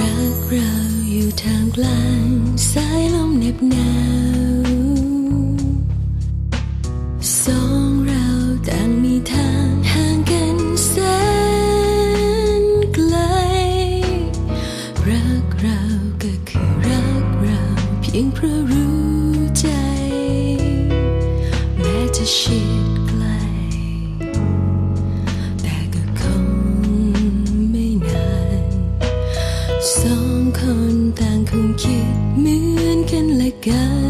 รักลางสายลมเหน็บหนาวสองเราต่างมีทางห่างกันแสนไกล รักเราก็คือรักเราเพียงเพราะรู้ใจ แม้จะชิด สองคนต่างคงคิดเหมือนกันและกัน